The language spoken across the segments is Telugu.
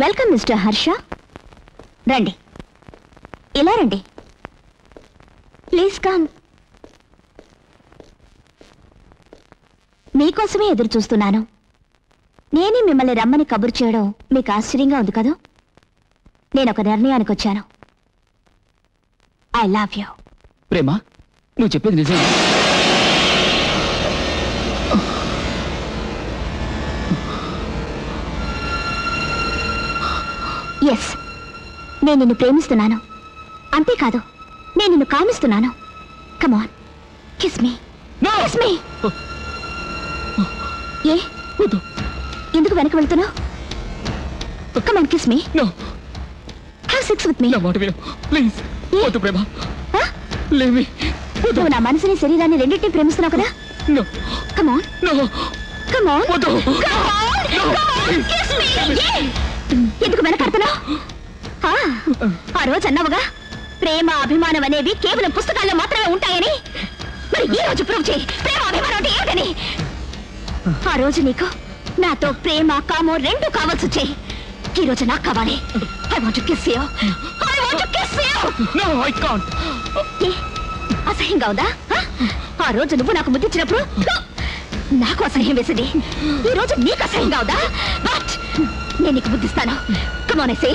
Welcome mister Harsha. రండి. ఇలా రండి. Please come. మీకోసమే ఎదురు చూస్తున్నాను. నేనే మిమ్మల్ని రమ్మని కబురు చేయడం మీకు ఆశ్చర్యంగా ఉంది కదూ? నేను ఒక నిర్ణయానికి వచ్చాను. I love you. ప్రేమ నువ్వు చెప్పేది నిజం ఎస్ నేను నిన్ను ప్రేమిస్తున్నాను. అంతేకాదు నేను నిన్ను కామిస్తున్నాను. Come on kiss me kiss me ఏ? వద్దు. ఎందుకు వెనక్కి వెళ్తున్నావు? Come on kiss me no have sex with me నా మాట విను. ప్లీజ్ వద్దు ప్రేమ. వద్దు. నువ్వు నా మనసుని శరీరాన్ని రెండింటినీ ప్రేమిస్తున్నావు కదా? నో కమాన్ నో కమాన్ వద్దు. ఎందుకు వెనకడుతున్నావు ఆ, రోజు అన్నావుగా ప్రేమ అభిమానం అనేవి కేవలం పుస్తకాల్లో మాత్రమే ఉంటాయని. మరి ఈ రోజు ప్రూవ్ చేయి. ప్రేమ అభిమానం అంటే ఏమిటని? ఆ రోజు నీకు నాతో ప్రేమ కామో రెండు కావాల్సి వచ్చాయి. ఈ రోజు నాకు కావాలి. I want kiss you I want kiss you no I can't అసహ్యంగా ఉందా? ఆ? ఆ రోజు నువ్వు నాకు ముద్దిచ్చినప్పుడు నాకు అసహ్యం వేసింది. ఈ రోజు నీకు అసహ్యంగా ఉందా? బట్ నేను నీకు బుద్ధిస్తాను కమోనేసే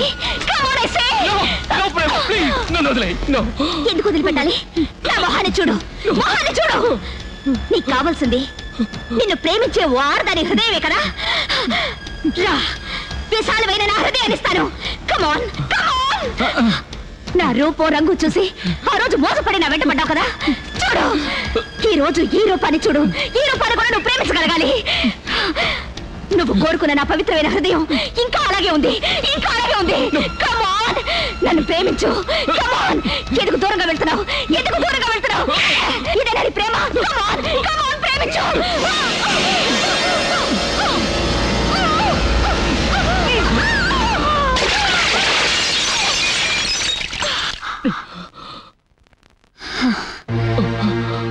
ఎందుకు వదిలిపెట్టాలి? నా మొహాన్ని చూడు మొహాన్ని చూడు. నీకు కావాల్సింది నిన్ను ప్రేమించే వారదాని హృదయమే కదా? రా విశాలమైన నా హృదయాన్ని ఇస్తాను. కమాన్ కమాన్ నా రూపం రంగు చూసి ఆ రోజు మోసపడి నా వెంటబడ్డావు కదా? చూడు ఈ రోజు ఈ రూపాన్ని చూడు ఈ రూపాన్ని కూడా నువ్వు ప్రేమించగలగాలి. నువ్వు కోరుకున్న నా పవిత్రమైన హృదయం ఇంకా అలాగే ఉంది ఇంకా అలాగే ఉంది. నన్ను ప్రేమించు. ఎందుకు దూరంగా వెళ్తున్నావు? ఎందుకు దూరంగా వెళ్తున్నావు? ఇదే నీ ప్రేమ. ప్రేమించు.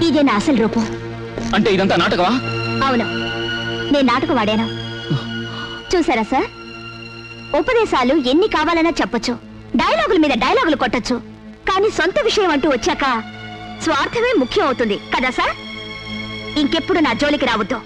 ఇదే నా అసలు రూపం. అంటే ఇదంతా నాటకమా? అవును. నేను నాటకం వాడాను చూసారా సార్? ఉపదేశాలు ఎన్ని కావాలన్నా చెప్పొచ్చు. డైలాగుల మీద డైలాగులు కొట్టొచ్చు. కానీ సొంత విషయం అంటూ వచ్చాక స్వార్థమే ముఖ్యం అవుతుంది. కదా సార్? ఇంకెప్పుడు నా జోలికి రావద్దు.